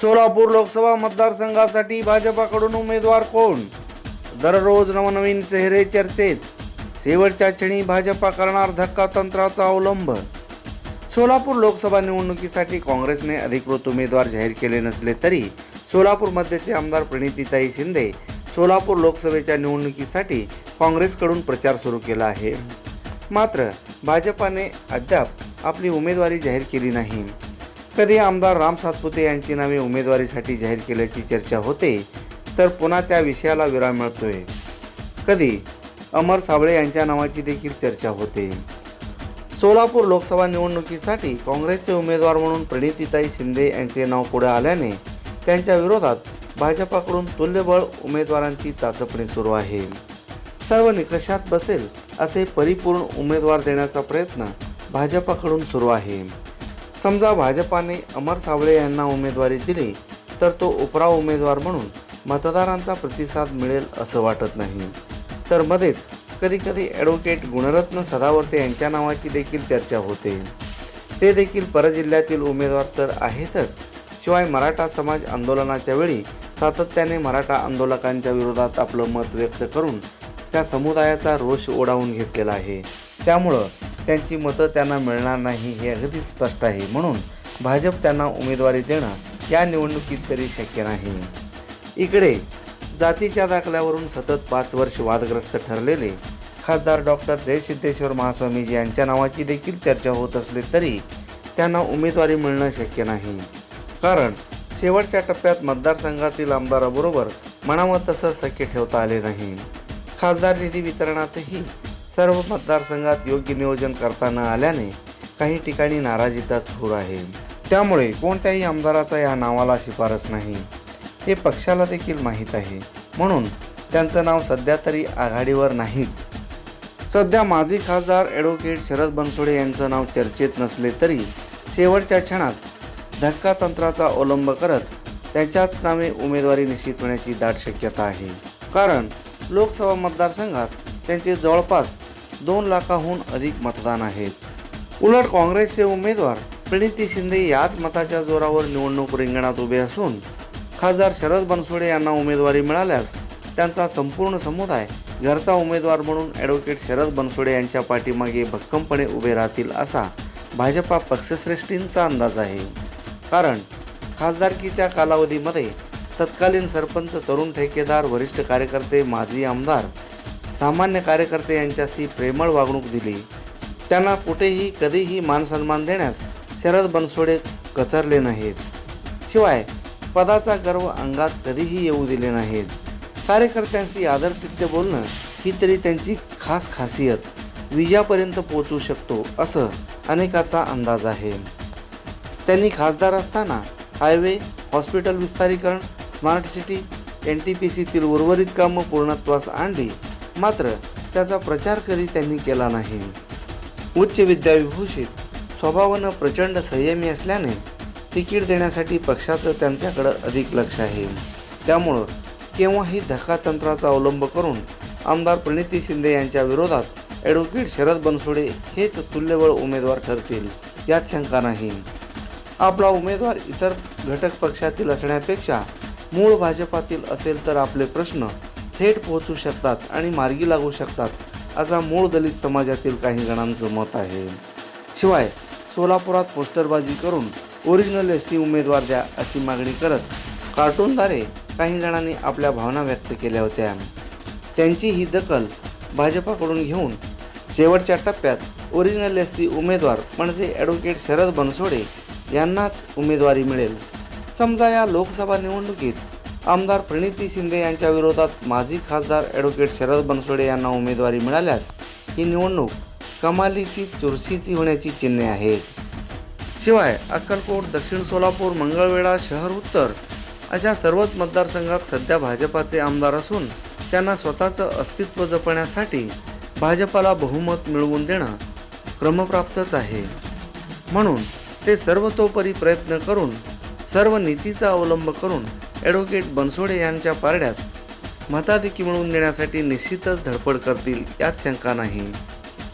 सोलापूर लोकसभा मतदारसंघासाठी भाजपाकडून उमेदवार कोण? दररोज नवनवीन चेहरे चर्चेत. शेवटच्या क्षणी भाजपा करणार धक्का तंत्राचा अवलंब. सोलापूर लोकसभा निवडणुकीसाठी काँग्रेसने अधिकृत उमेदवार जाहीर केले नसले तरी सोलापूरमध्येचे आमदार प्रणितीताई शिंदे सोलापूर लोकसभेच्या निवडणुकीसाठी काँग्रेसकडून प्रचार सुरू केला आहे. मात्र भाजपाने अद्याप आपली उमेदवारी जाहीर केली नाही. कधी आमदार राम सातपुते यांची नावे उमेदवारीसाठी जाहीर केल्याची चर्चा होते तर पुन्हा त्या विषयाला विराम मिळतोय. कधी? अमर साबळे यांच्या नावाची देखील चर्चा होते. सोलापूर लोकसभा निवडणुकीसाठी काँग्रेसचे उमेदवार म्हणून प्रणितीताई शिंदे यांचे नाव पुढे आल्याने त्यांच्या विरोधात भाजपाकडून तुल्यबळ उमेदवारांची चाचपणी सुरू आहे. सर्व निकषात बसेल असे परिपूर्ण उमेदवार देण्याचा प्रयत्न भाजपाकडून सुरू आहे. समजा भाजपाने अमर सावळे यांना उमेदवारी दिली तर तो उपराव उमेदवार म्हणून मतदारांचा प्रतिसाद मिळेल असं वाटत नाही. तर मध्येच कधीकधी ॲडव्होकेट गुणरत्न सदावर्ते यांच्या नावाची देखील चर्चा होते. ते देखील परजिल्ह्यातील उमेदवार तर आहेतच शिवाय मराठा समाज आंदोलनाच्या वेळी सातत्याने मराठा आंदोलकांच्या विरोधात आपलं मत व्यक्त करून त्या समुदायाचा रोष ओढावून घेतलेला आहे. त्यामुळं त्यांची मतं त्यांना मिळणार नाही हे अगदी स्पष्ट आहे. म्हणून भाजप त्यांना उमेदवारी देणं या निवडणुकीत तरी शक्य नाही. इकडे जातीच्या दाखल्यावरून सतत पाच वर्ष वादग्रस्त ठरलेले खासदार डॉक्टर जयसिद्धेश्वर महास्वामीजी यांच्या नावाची देखील चर्चा होत असली तरी त्यांना उमेदवारी मिळणं शक्य नाही. कारण शेवटच्या टप्प्यात मतदारसंघातील आमदाराबरोबर मनामत तसं सख्य ठेवता आले नाही. खासदार निधी वितरणातही सर्व मतदारसंघात योग्य नियोजन करता न आल्याने काही ठिकाणी नाराजीचा सूर आहे. त्यामुळे कोणत्याही आमदाराचा या नावाला शिफारस नाही. हे पक्षाला देखील माहीत आहे. म्हणून त्यांचं नाव सध्या तरी आघाडीवर नाहीच. सध्या माजी खासदार ॲडव्होकेट शरद बनसोडे यांचं नाव चर्चेत नसले तरी शेवटच्या क्षणात धक्का तंत्राचा अवलंब करत त्यांच्याच नावे उमेदवारी निश्चित होण्याची दाट शक्यता आहे. कारण लोकसभा मतदारसंघात त्यांचे जवळपास दोन लाखाहून अधिक मतदान आहेत उलट काँग्रेसचे उमेदवार प्रणिती शिंदे याच मताच्या जोरावर निवडणूक रिंगणात उभे असून खासदार शरद बनसोडे यांना उमेदवारी मिळाल्यास त्यांचा संपूर्ण समुदाय घरचा उमेदवार म्हणून ॲडव्होकेट शरद बनसोडे यांच्या पाठीमागे भक्कमपणे उभे राहतील असा भाजपा पक्षश्रेष्ठींचा अंदाज आहे. कारण खासदारकीच्या कालावधीमध्ये तत्कालीन सरपंच तरुण ठेकेदार वरिष्ठ कार्यकर्ते माजी आमदार सामान्य कार्यकर्ते यांच्याशी प्रेमळ वागणूक दिली. त्यांना कुठेही कधीही मानसन्मान देण्यास शरद बनसोडे कचरले नाहीत. शिवाय पदाचा गर्व अंगात कधीही येऊ दिले नाहीत. कार्यकर्त्यांशी आदरतिथ्य बोलणं ही तरी त्यांची खास खासियत. विजयापर्यंत पोचू शकतो असं अनेकाचा अंदाज आहे. त्यांनी खासदार असताना हायवे हॉस्पिटल विस्तारीकरण smart city N T P सीतील उर्वरित कामं पूर्णत्वास आणली. मात्र त्याचा प्रचार कधी त्यांनी केला नाही. उच्च विद्याविभूषित स्वभावानं प्रचंड संयमी असल्याने तिकीट देण्यासाठी पक्षाचं त्यांच्याकडं अधिक लक्ष आहे. त्यामुळं केव्हाही धक्कातंत्राचा अवलंब करून आमदार प्रणिती शिंदे यांच्या विरोधात ॲडव्होकेट शरद बनसोडे हेच तुल्यबळ उमेदवार ठरतील यात शंका नाही. आपला उमेदवार इतर घटक पक्षातील असण्यापेक्षा मूळ भाजपातील असेल तर आपले प्रश्न थेट पोहोचू शकतात आणि मार्गी लागू शकतात असा मूळ दलित समाजातील काही जणांचं मत आहे. शिवाय सोलापुरात पोस्टरबाजी करून ओरिजिनल एस सी उमेदवार द्या अशी मागणी करत कार्टूनद्वारे काही जणांनी आपल्या भावना व्यक्त केल्या होत्या. त्यांची ही दखल भाजपाकडून घेऊन शेवटच्या टप्प्यात ओरिजिनल एस सी उमेदवार म्हणजे ॲडव्होकेट शरद बनसोडे यांनाच उमेदवारी मिळेल. समजा या लोकसभा निवडणुकीत आमदार प्रणिती शिंदे यांच्या विरोधात माजी खासदार ॲडव्होकेट शरद बनसोडे यांना उमेदवारी मिळाल्यास ही निवडणूक कमालीची चुरशीची होण्याची चिन्हे आहेत. शिवाय अक्कलकोट दक्षिण सोलापूर मंगळवेढा शहर उत्तर अशा सर्वच मतदारसंघात सध्या भाजपाचे आमदार असून त्यांना स्वतःचं अस्तित्व जपण्यासाठी भाजपाला बहुमत मिळवून देणं क्रमप्राप्तच आहे. म्हणून ते सर्वतोपरी प्रयत्न करून सर्व नीतीचा अवलंब करून ॲडव्होकेट बनसोडे यांच्या पारड्यात मताधिकी मिळवून देण्यासाठी निश्चितच धडपड करतील यात शंका नाही.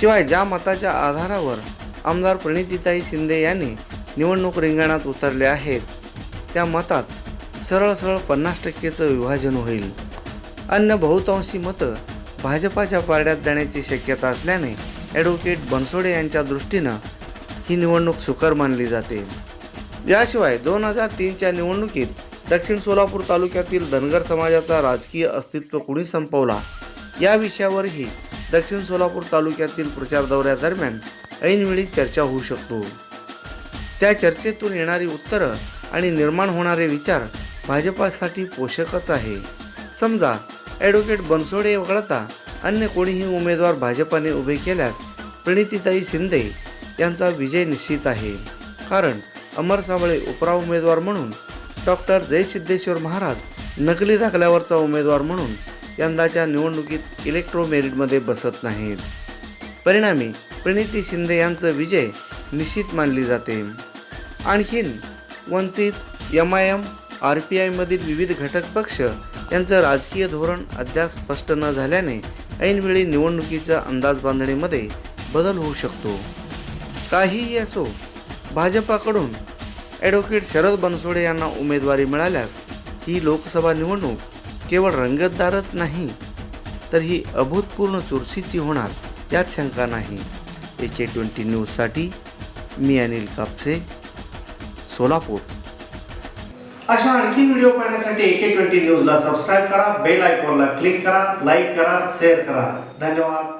शिवाय ज्या मताच्या आधारावर आमदार प्रणितीताई शिंदे यांनी निवडणूक रिंगणात उतरले आहेत त्या मतात सरळ सरळ पन्नास टक्केचं विभाजन होईल. अन्य बहुतांशी मतं भाजपाच्या पारड्यात जाण्याची शक्यता असल्याने ॲडव्होकेट बनसोडे यांच्या दृष्टीनं ही निवडणूक सुकर मानली जाते. याशिवाय दोन हजार तीनच्या निवडणुकीत दक्षिण सोलापूर तालुक्यातील धनगर समाजाचा राजकीय अस्तित्व कुणी संपवला? या विषयावरही दक्षिण सोलापूर तालुक्यातील प्रचार दौऱ्यादरम्यान ऐनवेळी चर्चा होऊ शकतो. त्या चर्चेतून येणारी उत्तरं आणि निर्माण होणारे विचार भाजपासाठी पोषकच आहे. समजा ॲडव्होकेट बनसोडे वगळता अन्य कोणीही उमेदवार भाजपाने उभे केल्यास प्रणितीताई शिंदे यांचा विजय निश्चित आहे. कारण अमर साबळे उपरा उमेदवार म्हणून डॉक्टर जयसिद्धेश्वर महाराज नकली दाखल्यावरचा उमेदवार म्हणून यंदाच्या निवडणुकीत इलेक्ट्रो मेरिटमध्ये बसत नाहीत. परिणामी प्रणिती शिंदे यांचं विजय निश्चित मानली जाते. आणखीन Vanchit M I M R P आयमधील विविध घटक पक्ष यांचं राजकीय धोरण अद्याप स्पष्ट न झाल्याने ऐनवेळी निवडणुकीच्या अंदाज बांधणीमध्ये बदल होऊ शकतो. काहीही असो भाजपाकडून ॲडव्होकेट शरद बनसोडे यांना उमेदवारी मिळाल्यास ही लोकसभा निवडणूक केवळ रंगतदारच नाही तर ही अभूतपूर्ण चुरशीची होणार यात शंका नाही. एके ट्वेंटी न्यूजसाठी मी अनिल कापसे सोलापूर. अशा आणखी व्हिडिओ पाहण्यासाठी एके ट्वेंटी न्यूजला सबस्क्राईब करा बेल आयकॉनला क्लिक करा लाईक करा शेअर करा. धन्यवाद.